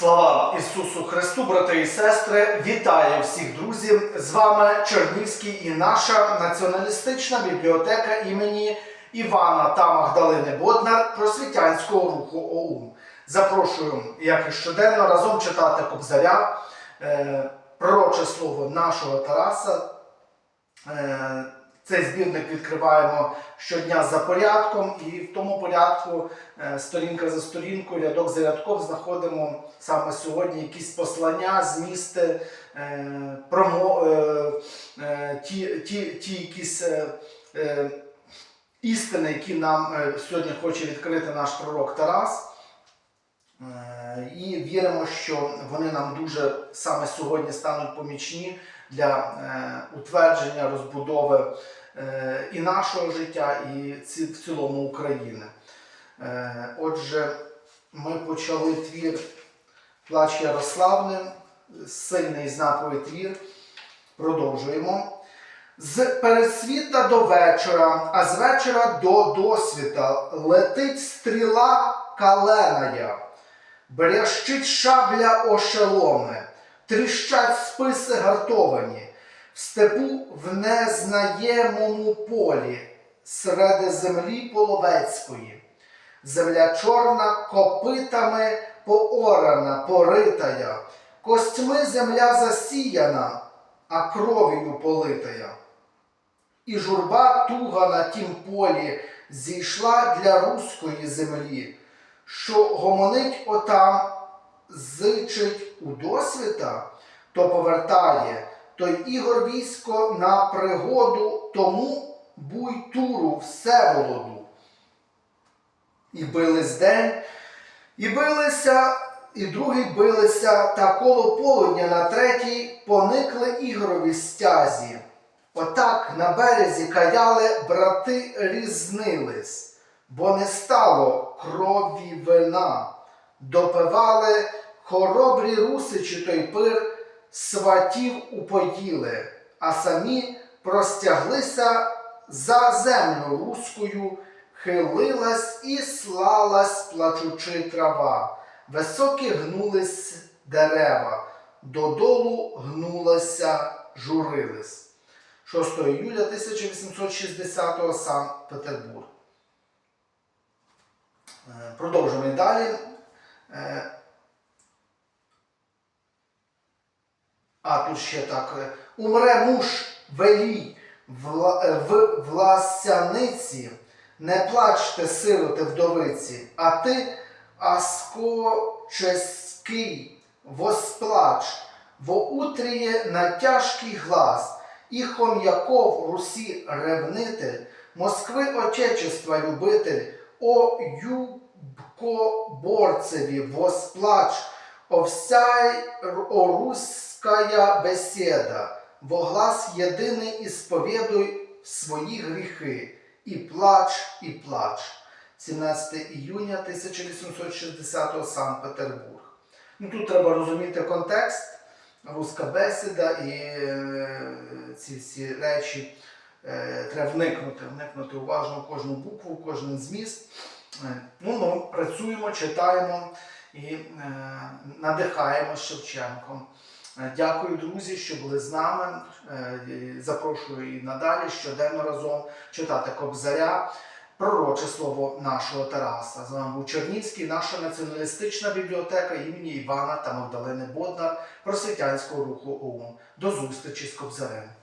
Слава Ісусу Христу, брати і сестри! Вітаю всіх друзів! З вами Чернівський і наша націоналістична бібліотека імені Івана та Магдалини Боднар просвітянського руху ОУН. Запрошую, як і щоденно, разом читати Кобзаря, е, пророче слово нашого Тараса. Цей збірник відкриваємо щодня за порядком, і в тому порядку е, сторінка за сторінкою, рядок за рядком знаходимо саме сьогодні якісь послання, змісти, е, промо, е, ті, ті, ті якісь істини, які нам сьогодні хоче відкрити наш пророк Тарас. І віримо, що вони нам дуже саме сьогодні стануть помічні для утвердження, розбудови і нашого життя, і в цілому України. Е, Отже, ми почали твір Плач Ярославни, сильний знаковий твір. Продовжуємо. З пересвіта до вечора, а з вечора до досвіта летить стріла каленая, брящить шабля ошеломи, тріщать списи гартовані, степу в незнаємому полі, серед землі половецької. Земля чорна копитами поорана, поритая, костьми земля засіяна, а кров'ю политая. І журба туга на тім полі зійшла для руської землі, що гомонить отам, зичить у досвіта, то повертає, той ігор військо на пригоду тому буйтуру Всеволоду. І бились день, і билися, і другий билися, та коло полудня на третій поникли ігорові стязі. Отак на березі каяли брати різнились, бо не стало крові вина. Допивали хоробрі русичі той пир, сватів упоїли, а самі простяглися за землю руською, хилилась і слалась плачучи трава, високі гнулись дерева, додолу гнулася журились. 6 июля 1860 Санкт-Петербург. Е, Продовжуємо далі. А тут ще так. е, Умре муж велій е, в власяниці, не плачте, сироти вдовиці, а ти, аскоческий, восплач, во утріє на тяжкий глас, і хом'яков Русі ревнитель, Москви Отечества любитель, о юбкоборцеві восплач, о всяй о русская беседа, во глас єдиний ісповідуй свої гріхи, і плач, і плач. 17 іюня 1860 Санкт-Петербург. Ну, тут треба розуміти контекст, руська бесіда і е, ці всі речі е, треба вникнути, вникнути уважно кожну букву, кожен зміст. Е, ну, ми працюємо, читаємо і е, надихаємо Шевченком. Е, Дякую, друзі, що були з нами. Е, Запрошую і надалі щоденно разом читати Кобзаря. Пророче слово нашого Тараса. З вами був Чернівський, наша націоналістична бібліотека імені Івана та Магдалини Боднар просвітянського руху ОУН. До зустрічі з Кобзарем.